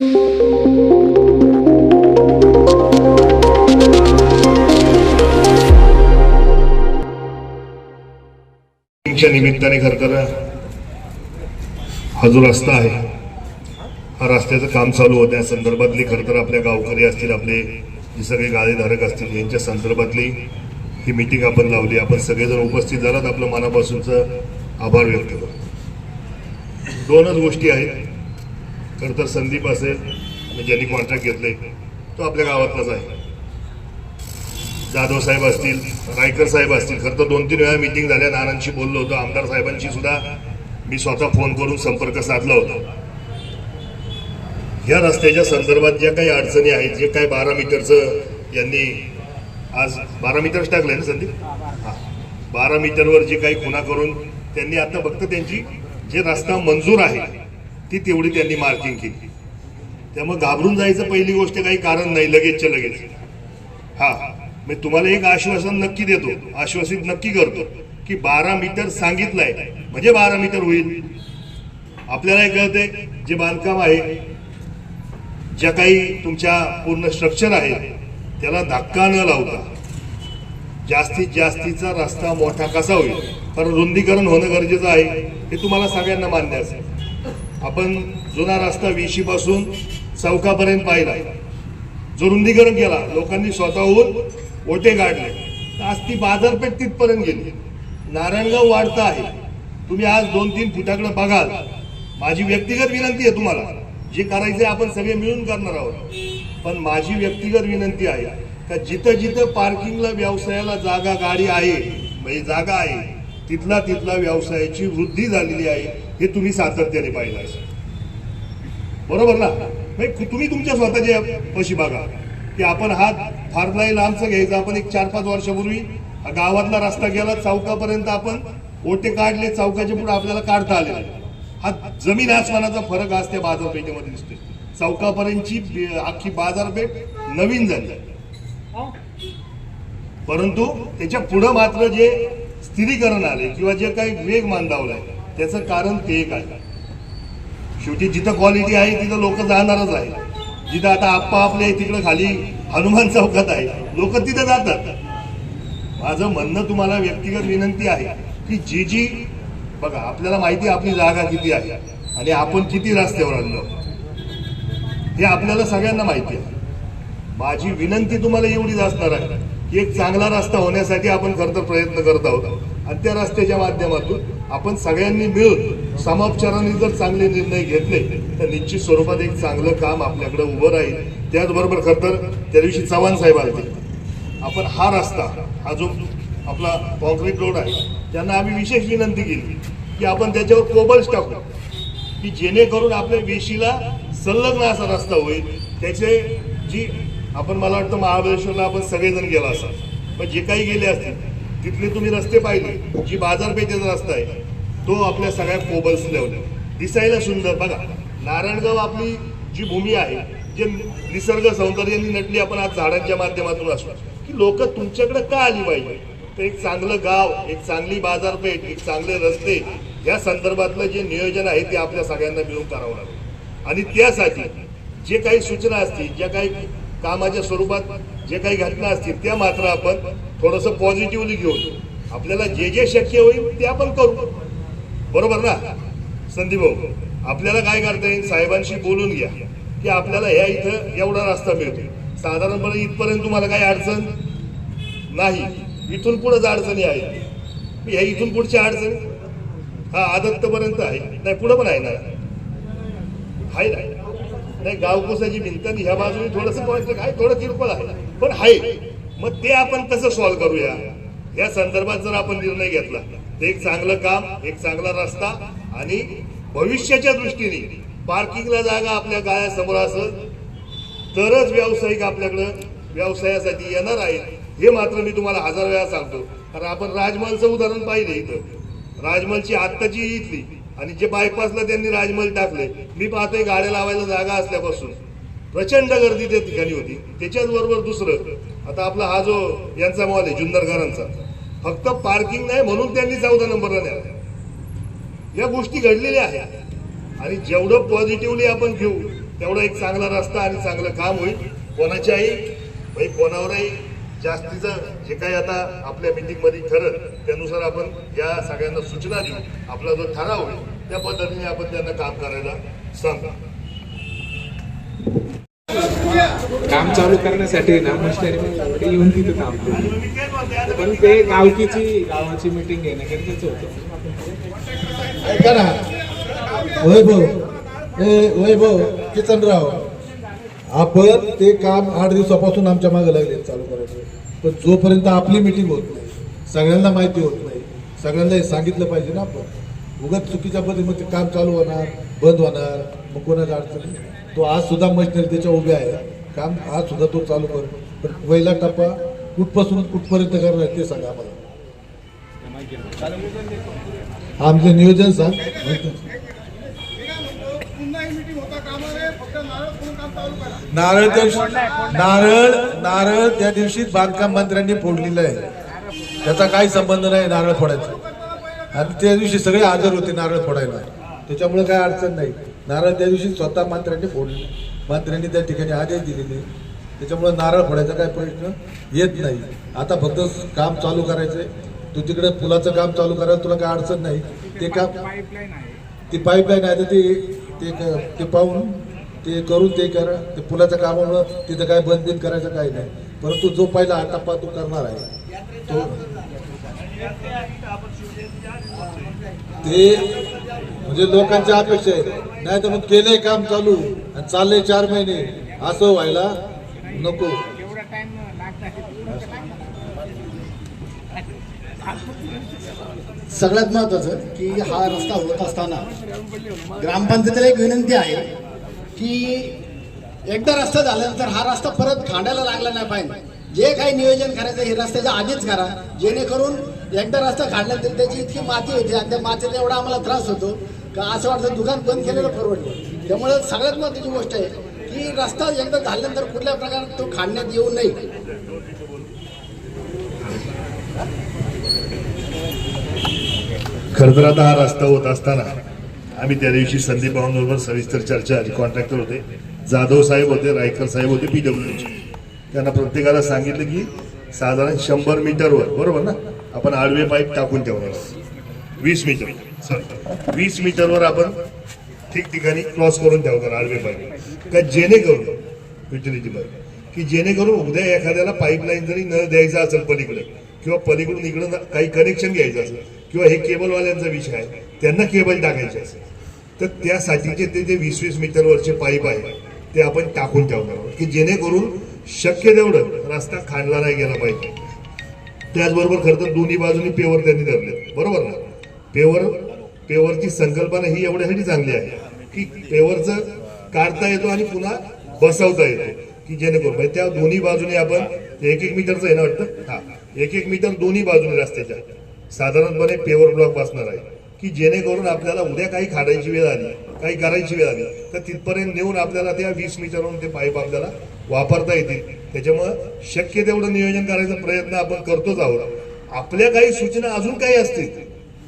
निमित्ताने खर तर हा जो रस्ता आहे हा रस्त्याचं काम चालू होतं. या संदर्भातली खर तर आपल्या गावकरी असतील आपले जे सगळे गाळेधारक असतील यांच्या संदर्भातली ही मिटिंग आपण लावली. आपण सगळेजण उपस्थित झालात. आपलं मनापासूनचं आभार व्यक्त करतो. दोनच गोष्टी आहेत. खरं तर संदीप असेल आणि ज्यांनी कॉन्ट्रॅक्ट घेतले तो आपल्या गावातलाच आहे. जाधव साहेब असतील रायकर साहेब असतील खरं तर दोन तीन वेळा मिटिंग झाल्या नानांशी बोललो होतो आमदार साहेबांशी सुद्धा मी स्वतः फोन करून संपर्क साधला होता. या रस्त्याच्या संदर्भात ज्या काही अडचणी आहेत जे काही बारा मीटरचं यांनी आज बारा मीटरच आहे ना संदीप? हा. बारा मीटरवर जे काही खुणा करून त्यांनी आता फक्त त्यांची जे रस्ता मंजूर आहे ती तेवढी त्यांनी मार्किंग केली. त्यामुळे घाबरून जायचं पहिली गोष्ट काही कारण नाही लगेचच्या लगेच. हा मी तुम्हाला एक आश्वासन नक्की देतो आश्वासित नक्की करतो की बारा मीटर सांगितलंय म्हणजे बारा मीटर होईल. आपल्याला कळते जे बांधकाम आहे ज्या काही तुमच्या पूर्ण स्ट्रक्चर आहे त्याला धक्का न लावता जास्तीत जास्तीचा रस्ता मोठा कसा होईल? कारण रुंदीकरण होणं गरजेचं आहे हे तुम्हाला सगळ्यांना मान्य असेल. आपण जुना रस्ता विशीपासून चौकापर्यंत पाहिला. जो रुंदीकरण केला. लोकांनी स्वतःहून ओटे काढले. आज ती बाजारपेठ तिथपर्यंत गेली. नारायणगाव वाढतं आहे. तुम्ही आज दोन तीन फुटाकडे बघाल. माझी व्यक्तिगत विनंती आहे तुम्हाला. जे करायचे आपण सगळे मिळून करणार आहोत. पण माझी व्यक्तिगत विनंती आहे का जिथं जिथं पार्किंगला व्यवसायाला जागा गाडी आहे म्हणजे जागा आहे तिथला तिथला व्यवसायाची वृद्धी झालेली आहे. हे तुम्ही सातत्याने पाहिलं आहे बरोबर ना? तुम्ही तुमच्या स्वतःच्या पशी बघा की आपण हा फार नाही लांबचा घ्यायचा आपण एक चार पाच वर्षापूर्वी गावातला रस्ता गेला चौकापर्यंत आपण ओटे काढले चौकाच्या पुढे आपल्याला काढता आले हा जमीन आसमानाचा फरक आज त्या बाजारपेठेमध्ये दिसतोय. चौकापर्यंतची अख्खी बाजारपेठ नवीन झाली. परंतु त्याच्या पुढं मात्र जे स्थिरीकरण आले किंवा जे काही वेग मानदावलाय त्याचं कारण ते एक आहे. शेवटी जिथं क्वालिटी आहे तिथं लोक जाणारच आहे. जिथं आता आप्पा आपले तिकडं खाली हनुमान चौकात आहे लोक तिथं जातात. माझं म्हणणं तुम्हाला व्यक्तिगत विनंती आहे की जी जी बघा आपल्याला माहिती आपली जागा किती आहे आणि आपण किती रस्त्यावर आणलो हे आपल्याला सगळ्यांना माहिती आहे. माझी विनंती तुम्हाला एवढीच असणार आहे की एक चांगला रस्ता होण्यासाठी आपण खरं तर प्रयत्न करत आहोत. आणि त्या रस्त्याच्या माध्यमातून आपण सगळ्यांनी मिळून समापचाराने जर चांगले निर्णय घेतले तर निश्चित स्वरूपात एक चांगलं काम आपल्याकडे उभं राहील. त्याचबरोबर खरं तर त्या दिवशी चव्हाण साहेब आले आपण हा रस्ता हा जो आपला कॉन्क्रीट रोड आहे त्यांना आम्ही विशेष विनंती केली की आपण त्याच्यावर कोबल्स टाकू की जेणेकरून आपल्या वेशीला संलग्न असा रस्ता होईल. त्याचे जी आपण मला वाटतं महाबळेश्वरला आपण सगळेजण गेला असाल पण जे काही गेले असतील तिथले तुम्ही रस्ते पाहिले जी बाजारपेठेचा रस्ता आहे तो आपल्या सगळ्या कोबल्स लावले दिसायला सुंदर बघा. नारायणगाव आपली जी भूमी आहे जे निसर्ग सौंदर्याने नटली आपण आज झाडांच्या माध्यमातून असतो. की लोक तुमच्याकडे का आली पाहिजे तर एक चांगलं गाव एक चांगली बाजारपेठ एक चांगले रस्ते या संदर्भातलं जे नियोजन आहे ते आपल्या सगळ्यांना मिळून करावं लागेल. आणि त्यासाठी जे काही सूचना असतील ज्या काही कामाच्या स्वरूपात जे काही घटना असतील त्या मात्र आपण थोडंसं पॉझिटिव्हली घेऊन आपल्याला जे जे शक्य होईल ते आपण करू. बरोबर ना? संदीप भाऊ आपल्याला काय करता येईल? साहेबांशी बोलून घ्या की आपल्याला ह्या इथं एवढा रस्ता मिळतो साधारणपणे इथपर्यंत तुम्हाला काही अडचण नाही. इथून पुढेच अडचणी आहेत ह्या इथून पुढच्या अडचणी हा आदत्तपर्यंत आहे. नाही पुढं पण आहे ना? आहे नाही गावकोसाची भिंत आणि ह्या बाजूने थोडंसं पॉईंट आहे थोडं किरकोळ आहे. पण आहे मग ते आपण कसं सॉल्व्ह करूया? या संदर्भात जर आपण निर्णय घेतला तर एक चांगलं काम एक चांगला रस्ता आणि भविष्याच्या दृष्टीने पार्किंगला जागा आपल्या गाळ्यासमोर असं तरच व्यावसायिक आपल्याकडं व्यवसायासाठी येणार आहेत. हे मात्र मी तुम्हाला हजार वेळा सांगतो. कारण आपण राजमहलचं उदाहरण पाहिलं इथं. राजमहलची आत्ताची इथली. आणि जे बायपासला त्यांनी राजमहल टाकले मी पाहतोय गाड्या लावायला जागा असल्यापासून. प्रचंड गर्दी त्या ठिकाणी होती. त्याच्याच बरोबर दुसरं आता आपला हा जो यांचा मॉल आहे जुन्नरकरांचा फक्त पार्किंग नाही म्हणून त्यांनी चौदा नंबरला न्याला या गोष्टी घडलेल्या आहेत. आणि जेवढं पॉझिटिव्हली आपण घेऊ तेवढा एक चांगला रस्ता आणि चांगलं काम होईल. कोणाच्याही भाई कोणावरही जास्तीचं जे काही आता आपल्या मिटिंगमध्ये ठरत त्यानुसार आपण या सगळ्यांना सूचना देऊ. आपला जो ठराव होईल त्या पद्धतीने आपण त्यांना काम करायला सांगू. काम चालू करण्यासाठी ना मशिनरी येऊन तिथं काम पण ते गावकीची गावाची मीटिंग घेणं गरजेचं होतं. ऐका ना. वैभव ए वैभव किचनराव. आपण ते काम आठ दिवसापासून आमच्या मागे लागले चालू करायचं. पण जोपर्यंत आपली मिटिंग होत नाही सगळ्यांना माहिती होत नाही सगळ्यांना हे सांगितलं पाहिजे ना आपण. उगाच चुकीच्या मग ते काम चालू होणार बंद होणार मग कोणाच्या अडचणी तो आज सुद्धा मशिनरी त्याच्या उभे आहे. काम आज सुद्धा तो चालू कर. पण पहिला टप्पा कुठपासून कुठपर्यंत करणार ते सांगा आम्हाला. आमचं नियोजन सांग. नारळ त्या दिवशी- नारळ नारळ त्या दिवशी बांधकाम मंत्र्यांनी फोडलेलं आहे. त्याचा काही संबंध नाही नारळ फोडायचा. आणि त्या दिवशी सगळे हजर होते नारळ फोडायला. त्याच्यामुळे काय अडचण नाही. नारळ त्या दिवशी स्वतः मंत्र्यांनी फोडले मंत्र्यांनी त्या ठिकाणी आदेश दिलेले. त्याच्यामुळे नारळ फोडायचा काय प्रश्न येत नाही. आता फक्त काम चालू करायचंय. तू तिकडे पुलाचं काम चालू करायला तुला काय अडचण नाही. ते काम ती पाईपलाईन आहे तर ते ते पाहून ते करून ते करा. ते पुलाच्या कामामुळं तिथं काय बंद बिंद करायचं काही नाही. परंतु जो पहिला हा टप्पा तू करणार आहे तो ते म्हणजे लोकांच्या अपेक्षा आहे नाही तर मग केलंय काम चालू. आणि चालले चार महिने. असं व्हायला नको. सगळ्यात महत्वाचं की हा रस्ता होत असताना ग्रामपंचायतीला एक विनंती आहे की एकदा रस्ता झाल्यानंतर हा रस्ता परत खांडायला लागला नाही पाहिजे. जे काही नियोजन करायचं हे रस्त्याच्या आधीच करा. जेणेकरून एकदा रस्ता काढल्यानंतर त्याची इतकी माती होती आणि त्या मातीचा एवढा आम्हाला त्रास होतो का असं वाटतं दुकान बंद केलेलं परवडलं. त्यामुळे सगळ्यात महत्वाची गोष्ट आहे की रस्ता एकदा झाल्यानंतर कुठल्या प्रकारे तो खांडण्यात येऊ नये. खरं तर आता हा रस्ता होत असताना आम्ही त्या दिवशी संदीप भावांबरोबर सविस्तर चर्चा झाली कॉन्ट्रॅक्टर होते. जाधव साहेब होते रायकर साहेब होते पीडब्ल्यूचे त्यांना प्रत्येकाला सांगितलं की साधारण शंभर मीटरवर बरोबर ना? आपण आडवे पाईप टाकून ठेवणार. वीस मीटर सॉरी वीस मीटरवर आपण ठिकठिकाणी क्रॉस करून ठेवतात आडवे पाईप का जेणेकरून युटिलिटी पाईप की जेणेकरून उद्या एखाद्याला पाईपलाईन जरी न द्यायचा असेल पलीकडे किंवा पलीकडून इकडं काही कनेक्शन घ्यायचं असेल किंवा हे केबलवाल्यांचा विषय आहे त्यांना केबल टाकायचे असेल तर त्यासाठीचे ते जे वीस वीस मीटरवरचे पाईप आहे ते आपण टाकून ठेवणार आहोत. की जेणेकरून शक्य तेवढं रस्ता खांडला नाही गेला पाहिजे. त्याचबरोबर खरं तर दोन्ही बाजूनी पेवर त्यांनी धरले बरोबर ना? पेवर पेवरची संकल्पना ही एवढ्यासाठी चांगली आहे. की पेवरचं काढता येतो आणि पुन्हा बसवता येतो की जेणेकरून म्हणजे त्या दोन्ही बाजूने आपण एक एक मीटरचं आहे ना वाटतं? हा. एक एक मीटर दोन्ही बाजूने रस्त्याच्या. साधारणपणे पेवर ब्लॉक बसणार आहे. की जेणेकरून आपल्याला उद्या काही खाडायची वेळ आली काही करायची वेळ आली तर तिथपर्यंत नेऊन आपल्याला त्या वीस मीटरवरून ते पाईप आपल्याला वापरता येतील. त्याच्यामुळं शक्य तेवढं नियोजन करायचा प्रयत्न आपण करतोच आहोत. आपल्या काही सूचना अजून काही असतील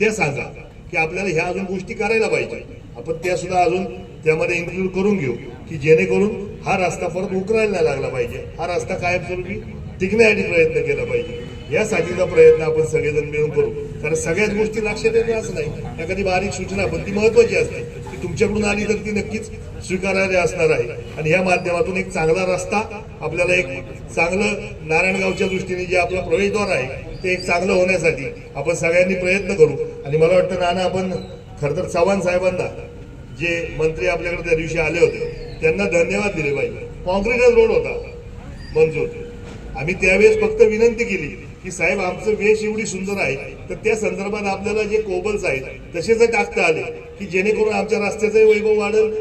ते सांगा की आपल्याला ह्या अजून गोष्टी करायला पाहिजे. आपण त्या सुद्धा अजून त्यामध्ये इन्क्लूड करून घेऊ की जेणेकरून हा रस्ता परत उकरायला नाही लागला पाहिजे. हा रस्ता कायमस्वरूपी टिकण्यासाठी प्रयत्न केला पाहिजे. यासाठीचा प्रयत्न आपण सगळेजण मिळून करू. कारण सगळ्याच गोष्टी लक्षात येते असं नाही. एखादी बारीक सूचना पण ती महत्वाची असते. ती तुमच्याकडून आली तर ती नक्कीच स्वीकारायला असणार आहे. आणि या माध्यमातून एक चांगला रस्ता आपल्याला एक चांगलं नारायणगावच्या दृष्टीने जे आपलं प्रवेशद्वार आहे ते एक चांगलं होण्यासाठी आपण सगळ्यांनी प्रयत्न करू. आणि मला वाटतं नाना आपण खरं तर चव्हाण साहेबांना जे मंत्री आपल्याकडे त्या दिवशी आले होते त्यांना धन्यवाद दिले पाहिजे. कॉन्क्रीटच रोड होता मंजूर. आम्ही त्यावेळेस फक्त विनंती केली की साहेब आमचं वेश एवढी सुंदर आहे तर त्या संदर्भात आपल्याला जे कोबल्स आहेत तसेच टाकता आले की जेणेकरून आमच्या रस्त्याचंही वैभव वाढेल.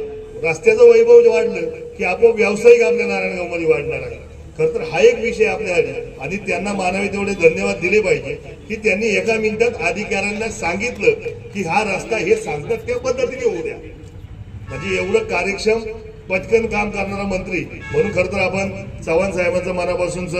रस्त्याचं वैभव वाढलं की आपोआप व्यावसायिक आपल्या नारायणगावमध्ये वाढणार आहे. तर हा एक विषय आपल्यासाठी. आणि त्यांना मानावे तेवढे धन्यवाद दिले पाहिजे की त्यांनी एका मिनिटात अधिकाऱ्यांना सांगितलं की हा रस्ता हे सांगतात त्या पद्धतीने होऊ द्या. म्हणजे एवढं कार्यक्षम पटकन काम करणारा मंत्री म्हणून खरं तर आपण चव्हाण साहेबांचं मनापासूनच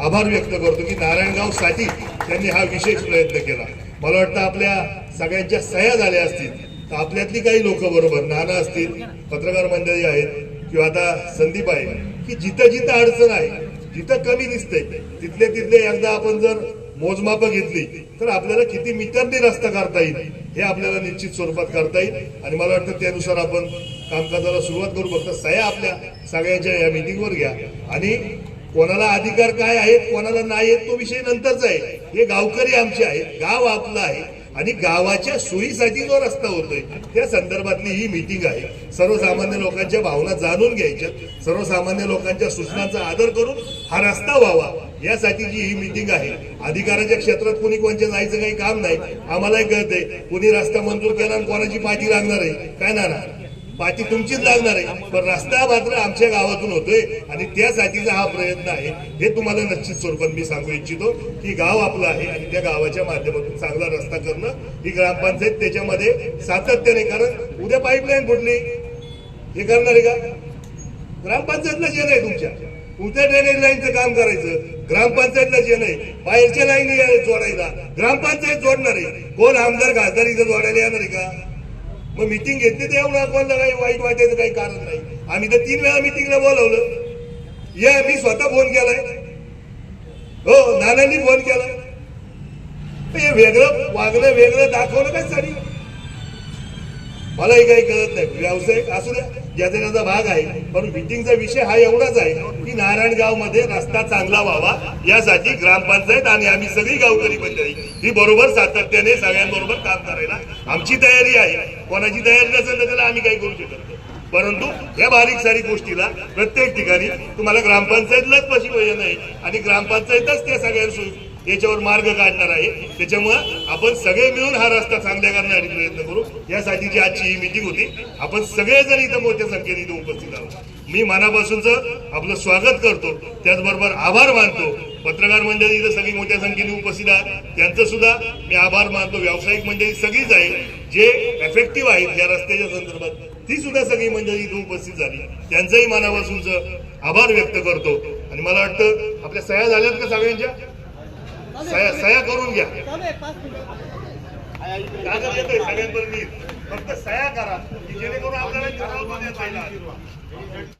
आभार व्यक्त करतो की नारायणगावसाठी त्यांनी हा विशेष प्रयत्न केला. मला वाटतं आपल्या सगळ्यांच्या सह्या झाल्या असतील. तर आपल्यातली काही लोक बरोबर नाना असतील पत्रकार मंडळी आहेत किंवा आता संदीप आहे की जिथं जिथं अडचण आहे जिथं कमी दिसतंय तिथले तिथले एकदा आपण जर मोजमाप घेतली तर आपल्याला किती मीटरने रस्ता करता येईल हे आपल्याला निश्चित स्वरूपात करता येईल. आणि मला वाटतं त्यानुसार आपण कामकाजाला सुरुवात करू. फक्त सह्या आपल्या सगळ्यांच्या या मिटिंगवर घ्या. आणि कोणाला अधिकार काय आहेत कोणाला नाही आहेत तो विषय नंतरचा आहे. हे गावकरी आमचे आहेत गाव आपलं आहे. आणि गावाच्या सोयीसाठी जो रस्ता होतोय. त्या संदर्भातली ही मीटिंग आहे. सर्वसामान्य लोकांच्या भावना जाणून घ्यायच्या. सर्वसामान्य लोकांच्या सूचनांचा आदर करून हा रस्ता व्हावा. यासाठीची ही मीटिंग आहे अधिकाराच्या क्षेत्रात कोणी कोणच्या जायचं काही काम नाही. आम्हालाही कळतंय कोणी रस्ता मंजूर केला आणि कोणाची पाठी लागणार आहे. काय ना ना पाठी तुमचीच लागणार आहे. पण रस्ता मात्र आमच्या गावातून होतोय आणि त्यासाठीचा हा प्रयत्न आहे. हे तुम्हाला निश्चित स्वरूपात मी सांगू इच्छितो की गाव आपलं आहे आणि त्या गावाच्या माध्यमातून चांगला रस्ता करणं ही ग्रामपंचायत त्याच्यामध्ये सातत्याने कारण उद्या पाईपलाईन फुटली. हे करणार आहे का? ग्रामपंचायतला जे नाही तुमच्या. उद्या ड्रेनेज लाईनचं काम करायचं. ग्रामपंचायतला जे नाही. बाहेरच्या लाईन जोडायला. ग्रामपंचायत जोडणार आहे. कोण आमदार खासदार इथं जोडायला येणार आहे का? मग मिटिंग घेतली तर एवढं कोणाला काही वाईट वाटायचं काही कारण नाही. आम्ही तर तीन वेळा मिटिंगला बोलवलं. या मी स्वतः फोन केलाय. हो नानांनी फोन केलाय. हे वेगळं वागणं वेगळं दाखवलं काय साडी मलाही काही कळत नाही व्यावसायिक असू द्या ज्याचा त्याचा भाग आहे पण मिटिंगचा विषय हा एवढाच आहे की नारायणगावमध्ये रस्ता चांगला व्हावा यासाठी ग्रामपंचायत आणि आम्ही सगळी गावकरी मंडळी ही बरोबर सातत्याने सगळ्यांबरोबर काम करायला आमची तयारी आहे कोणाची तयारी नसेल तर त्याला आम्ही काही करू शकत नाही. परंतु या बारीक सारी गोष्टीला प्रत्येक ठिकाणी तुम्हाला ग्रामपंचायतलाच पशी पाहिजे नाही आणि ग्रामपंचायतच त्या सगळ्यांना याच्यावर मार्ग काढणार आहे. त्याच्यामुळं आपण सगळे मिळून हा रस्ता चांगल्या करण्यासाठी प्रयत्न करू. यासाठीची आजची ही मिटिंग होती आपण सगळेजण इथं मोठ्या संख्येने इथं उपस्थित आहोत. मी मनापासूनच आपलं स्वागत करतो. त्याचबरोबर आभार मानतो. पत्रकार मंडळी इथं सगळी मोठ्या संख्येने उपस्थित आहेत. त्यांचं सुद्धा मी आभार मानतो. व्यावसायिक मंडळी सगळीच आहे जे एफेक्टिव्ह आहेत या रस्त्याच्या संदर्भात ती सुद्धा सगळी मंडळी इथं उपस्थित झाली. त्यांचंही मनापासूनच आभार व्यक्त करतो. आणि मला वाटतं आपल्या सह्या झाल्यात का सगळ्यांच्या? सह्या सह्या करून घ्या कागद येतोय सगळ्यांपर्यंत फक्त सह्या करा की जेणेकरून आपल्याला ठराव देता येईल.